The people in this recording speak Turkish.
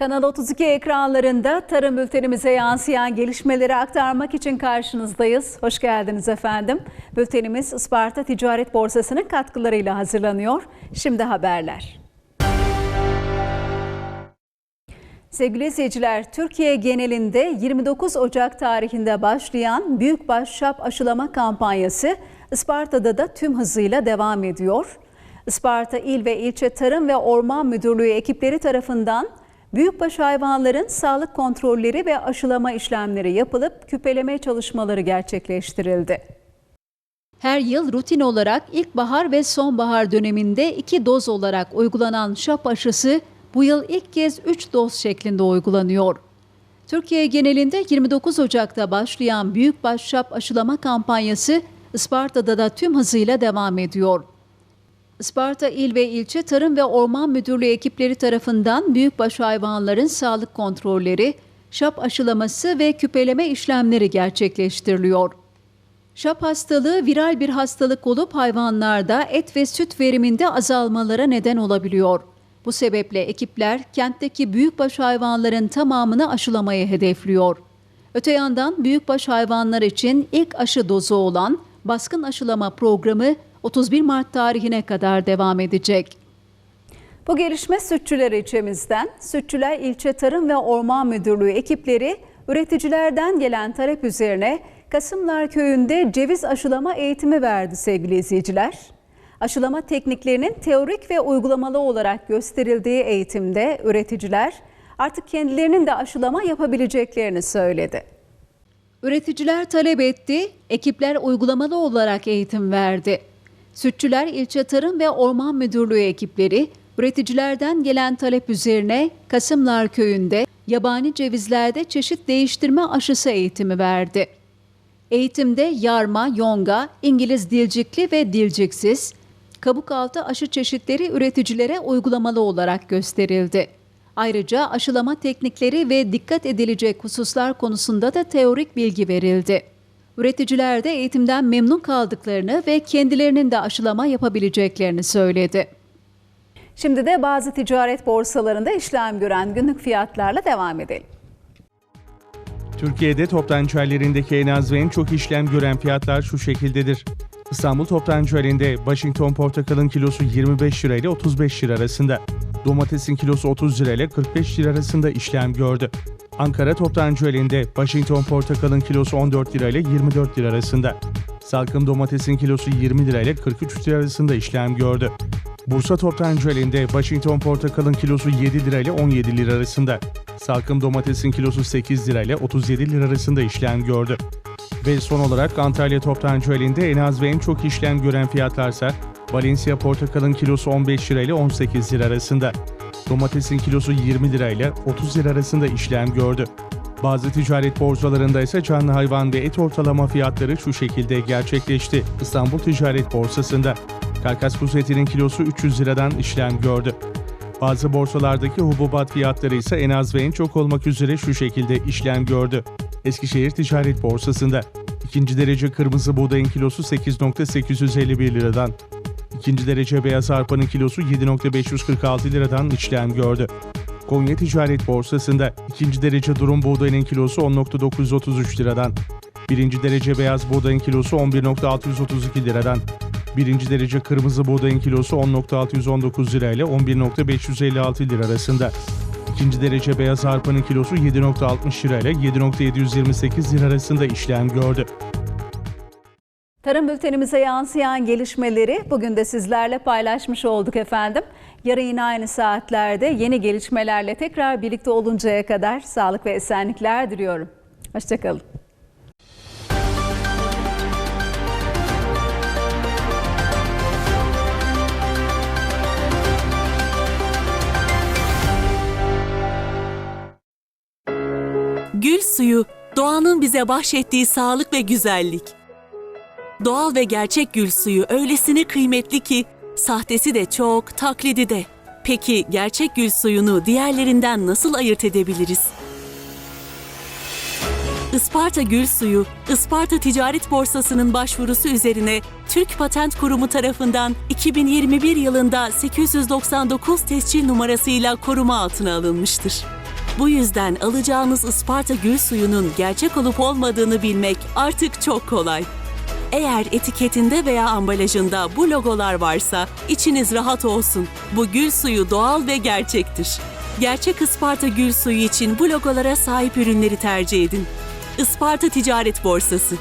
Kanal 32 ekranlarında tarım bültenimize yansıyan gelişmeleri aktarmak için karşınızdayız. Hoş geldiniz efendim. Bültenimiz Isparta Ticaret Borsası'nın katkılarıyla hazırlanıyor. Şimdi haberler. Sevgili izleyiciler, Türkiye genelinde 29 Ocak tarihinde başlayan Büyükbaş Şap aşılama kampanyası Isparta'da da tüm hızıyla devam ediyor. Isparta İl ve İlçe Tarım ve Orman Müdürlüğü ekipleri tarafından büyükbaş hayvanların sağlık kontrolleri ve aşılama işlemleri yapılıp küpeleme çalışmaları gerçekleştirildi. Her yıl rutin olarak ilkbahar ve sonbahar döneminde iki doz olarak uygulanan şap aşısı bu yıl ilk kez 3 doz şeklinde uygulanıyor. Türkiye genelinde 29 Ocak'ta başlayan büyükbaş şap aşılama kampanyası Isparta'da da tüm hızıyla devam ediyor. Isparta İl ve İlçe Tarım ve Orman Müdürlüğü ekipleri tarafından büyükbaş hayvanların sağlık kontrolleri, şap aşılaması ve küpeleme işlemleri gerçekleştiriliyor. Şap hastalığı viral bir hastalık olup hayvanlarda et ve süt veriminde azalmalara neden olabiliyor. Bu sebeple ekipler kentteki büyükbaş hayvanların tamamını aşılamayı hedefliyor. Öte yandan büyükbaş hayvanlar için ilk aşı dozu olan baskın aşılama programı 31 Mart tarihine kadar devam edecek. Bu gelişme Sütçüler ilçemizden. Sütçüler İlçe Tarım ve Orman Müdürlüğü ekipleri üreticilerden gelen talep üzerine Kasımlar Köyü'nde ceviz aşılama eğitimi verdi sevgili izleyiciler. Aşılama tekniklerinin teorik ve uygulamalı olarak gösterildiği eğitimde üreticiler artık kendilerinin de aşılama yapabileceklerini söyledi. Üreticiler talep etti, ekipler uygulamalı olarak eğitim verdi. Sütçüler İlçe Tarım ve Orman Müdürlüğü ekipleri üreticilerden gelen talep üzerine Kasımlar Köyü'nde yabani cevizlerde çeşit değiştirme aşısı eğitimi verdi. Eğitimde yarma, yonga, İngiliz dilcikli ve dilciksiz, kabuk altı aşı çeşitleri üreticilere uygulamalı olarak gösterildi. Ayrıca aşılama teknikleri ve dikkat edilecek hususlar konusunda da teorik bilgi verildi. Üreticiler de eğitimden memnun kaldıklarını ve kendilerinin de aşılama yapabileceklerini söyledi. Şimdi de bazı ticaret borsalarında işlem gören günlük fiyatlarla devam edelim. Türkiye'de toptancı hallerindeki en az ve en çok işlem gören fiyatlar şu şekildedir. İstanbul toptancı halinde Washington portakalın kilosu 25 lira ile 35 lira arasında. Domatesin kilosu 30 lira ile 45 lira arasında işlem gördü. Ankara toptancı halinde Washington portakalın kilosu 14 lira ile 24 lira arasında. Salkım domatesin kilosu 20 lira ile 43 lira arasında işlem gördü. Bursa toptancı halinde Washington portakalın kilosu 7 lira ile 17 lira arasında. Salkım domatesin kilosu 8 lira ile 37 lira arasında işlem gördü. Ve son olarak Antalya toptancı halinde en az ve en çok işlem gören fiyatlarsa Valencia portakalın kilosu 15 lira ile 18 lira arasında. Domatesin kilosu 20 lira ile 30 lira arasında işlem gördü. Bazı ticaret borsalarında ise canlı hayvan ve et ortalama fiyatları şu şekilde gerçekleşti. İstanbul Ticaret Borsası'nda karkas kuzu etinin kilosu 300 liradan işlem gördü. Bazı borsalardaki hububat fiyatları ise en az ve en çok olmak üzere şu şekilde işlem gördü. Eskişehir Ticaret Borsası'nda ikinci derece kırmızı buğdayın kilosu 8.851 liradan, ikinci derece beyaz arpanın kilosu 7.546 liradan işlem gördü. Konya Ticaret Borsası'nda ikinci derece durum buğdayının kilosu 10.933 liradan, birinci derece beyaz buğdayın kilosu 11.632 liradan, birinci derece kırmızı buğdayın kilosu 10.619 lira ile 11.556 lira arasında. İkinci derece beyaz arpanın kilosu 7.60 lira ile 7.728 lira arasında işlem gördü. Tarım bültenimize yansıyan gelişmeleri bugün de sizlerle paylaşmış olduk efendim. Yarın yine aynı saatlerde yeni gelişmelerle tekrar birlikte oluncaya kadar sağlık ve esenlikler diliyorum. Hoşçakalın. Gül suyu, doğanın bize bahşettiği sağlık ve güzellik. Doğal ve gerçek gül suyu öylesine kıymetli ki sahtesi de çok, taklidi de. Peki gerçek gül suyunu diğerlerinden nasıl ayırt edebiliriz? Isparta Gül Suyu, Isparta Ticaret Borsası'nın başvurusu üzerine Türk Patent Kurumu tarafından 2021 yılında 899 tescil numarasıyla koruma altına alınmıştır. Bu yüzden alacağınız Isparta gül suyunun gerçek olup olmadığını bilmek artık çok kolay. Eğer etiketinde veya ambalajında bu logolar varsa içiniz rahat olsun. Bu gül suyu doğal ve gerçektir. Gerçek Isparta gül suyu için bu logolara sahip ürünleri tercih edin. Isparta Ticaret Borsası